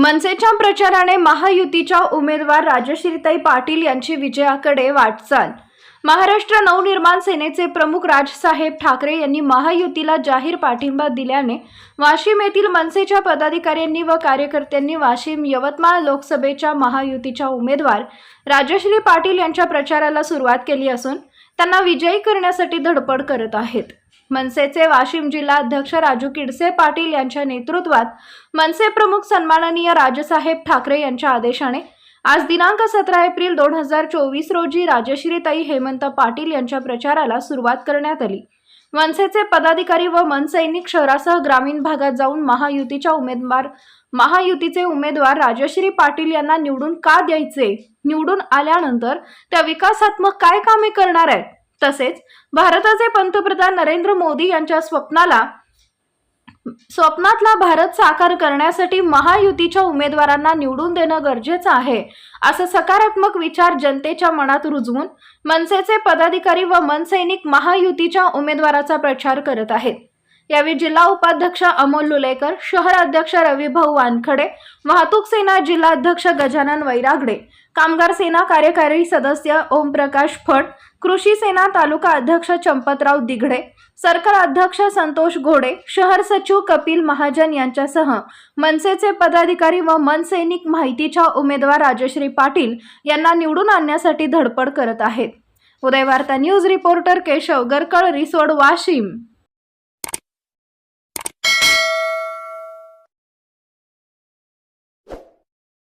मनसेच्या प्रचाराने महायुतीच्या उमेदवार राजश्रीताई पाटील यांची विजयाकडे वाटचाल. महाराष्ट्र नवनिर्माण सेनेचे प्रमुख राजसाहेब ठाकरे यांनी महायुतीला जाहीर पाठिंबा दिल्याने वाशिम येथील मनसेच्या पदाधिकाऱ्यांनी व कार्यकर्त्यांनी वाशिम यवतमाळ लोकसभेच्या महायुतीच्या उमेदवार राजश्री पाटील यांच्या प्रचाराला सुरुवात केली असून त्यांना विजयी करण्यासाठी धडपड करत आहेत. मनसेचे वाशिम जिल्हा अध्यक्ष राजू किडसे पाटील यांच्या नेतृत्वात मनसे प्रमुख सन्माननीय राजसाहेब ठाकरे यांच्या आदेशाने आज दिनांक सतरा एप्रिल दोन हजार चोवीस रोजी राजश्रीताई हेमंत पाटील यांच्या प्रचाराला सुरुवात करण्यात आली. मनसेचे पदाधिकारी व मनसैनिक शहरासह ग्रामीण भागात जाऊन महायुतीच्या उमेदवार महायुतीचे उमेदवार राजश्री पाटील यांना निवडून का द्यायचे? निवडून आल्यानंतर त्या विकासात्मक काय कामे करणार आहेत? तसेच भारताचे पंतप्रधान नरेंद्र मोदी यांच्या स्वप्नाला स्वप्नातला भारत साकार करण्यासाठी महायुतीच्या उमेदवारांना निवडून देणं गरजेचं आहे असं सकारात्मक विचार जनतेच्या मनात रुजवून मनसेचे पदाधिकारी व मनसैनिक महायुतीच्या उमेदवाराचा प्रचार करत आहेत. यावेळी जिल्हा उपाध्यक्ष अमोल लुलेकर शहर अध्यक्ष रविभाऊ वानखडे वाहतूक सेना जिल्हा अध्यक्ष गजानन वैरागडे कामगार सेना कार्यकारी सदस्य ओमप्रकाश फड कृषी सेना तालुका अध्यक्ष चंपतराव दिघडे सर्कल अध्यक्ष संतोष घोडे शहर सचिव कपिल महाजन यांच्यासह मनसेचे पदाधिकारी व मनसैनिक माहितीच्या उमेदवार राजश्री पाटील यांना निवडून आणण्यासाठी धडपड करत आहेत. Udayvarta news reporter Keshav Garkal Risod Washim.